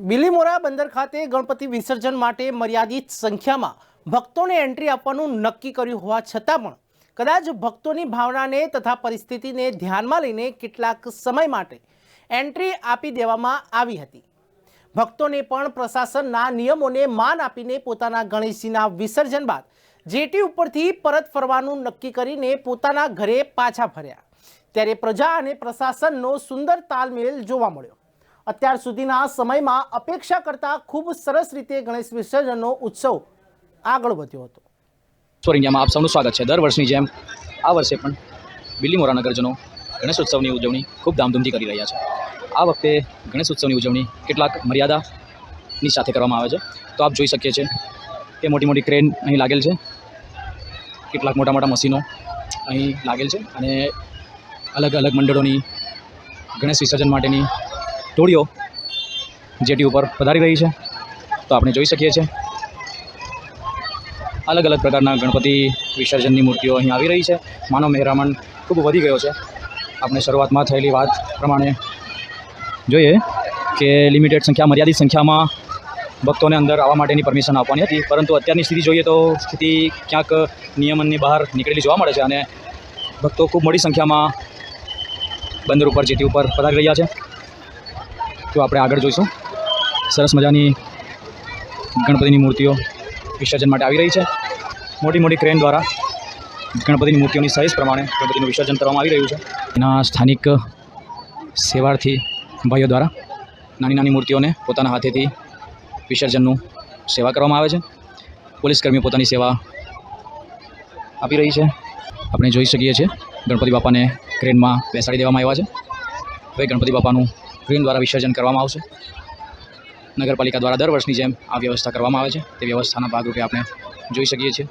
બિલીમોરા બંદર ખાતે ગણપતિ વિસર્જન માટે મર્યાદિત સંખ્યામાં ભક્તોને એન્ટ્રી આપવાનું નક્કી કર્યું હોવા છતાં પણ કદાચ ભક્તોની ભાવનાને તથા પરિસ્થિતિને ધ્યાનમાં લઈને કેટલાક સમય માટે એન્ટ્રી આપી દેવામાં આવી હતી. ભક્તોને પણ પ્રશાસનના નિયમોને માન આપીને પોતાના ગણેશજીના વિસર્જન બાદ જેટી ઉપરથી પરત ફરવાનું નક્કી કરીને પોતાના ઘરે પાછા ફર્યા. ત્યારે પ્રજા અને પ્રશાસનનો સુંદર તાલમેલ જોવા મળ્યો. અત્યાર સુધીના સમયમાં અપેક્ષા કરતાં ખૂબ સરસ રીતે ગણેશ વિસર્જનનો ઉત્સવ આગળ વધ્યો હતો. ઇન્ડિયામાં આપ સૌનું સ્વાગત છે. દર વર્ષની જેમ આ વર્ષે પણ બિલ્લીમોરા નગરજનો ગણેશ ઉત્સવની ઉજવણી ખૂબ ધામધૂમથી કરી રહ્યા છે. આ વખતે ગણેશ ઉત્સવની ઉજવણી કેટલાક મર્યાદાની સાથે કરવામાં આવે છે. તો આપ જોઈ શકીએ છીએ કે મોટી મોટી ક્રેન અહીં લાગેલ છે. કેટલાક મોટા મોટા મશીનો અહીં લાગેલ છે અને અલગ અલગ મંડળોની ગણેશ વિસર્જન માટેની ટોળીઓ જેટી ઉપર પધારી રહી છે. તો આપણે જોઈ શકીએ છીએ. અલગ અલગ પ્રકારના ગણપતિ વિસર્જનની મૂર્તિઓ અહીં આવી રહી છે. માનવ મહેરામણ ખૂબ વધી ગયો છે. આપણે શરૂઆતમાં થયેલી વાત પ્રમાણે જોઈએ કે લિમિટેડ સંખ્યા, મર્યાદિત સંખ્યામાં ભક્તોને અંદર આવવા માટેની પરમિશન આપવાની હતી. પરંતુ અત્યારની સ્થિતિ જોઈએ તો સ્થિતિ ક્યાંક નિયમનની બહાર નીકળેલી જોવા મળે છે અને ભક્તો ખૂબ મોટી સંખ્યામાં બંદર ઉપર જેટી ઉપર પધારી રહ્યા છે. તો આપણે આગળ જોઈશું. સરસ મજાની ગણપતિની મૂર્તિઓ વિસર્જન માટે આવી રહી છે. મોટી મોટી ક્રેન દ્વારા ગણપતિની મૂર્તિઓની સાઇઝ પ્રમાણે ગણપતિનું વિસર્જન કરવામાં આવી રહ્યું છે. એના સ્થાનિક સેવાર્થી ભાઈઓ દ્વારા નાની નાની મૂર્તિઓને પોતાના હાથેથી વિસર્જનનું સેવા કરવામાં આવે છે. પોલીસકર્મીઓ પોતાની સેવા આપી રહી છે. આપણે જોઈ શકીએ છીએ ગણપતિ બાપાને ક્રેનમાં બેસાડી દેવામાં આવ્યા છે. હવે ગણપતિ બાપાનું ક્રેન દ્વારા વિસર્જન કરવામાં આવશે. નગરપાલિકા દ્વારા દર વર્ષની જેમ આ વ્યવસ્થા કરવામાં આવે છે. તે વ્યવસ્થાના ભાગરૂપે આપણે જોઈ શકીએ છીએ.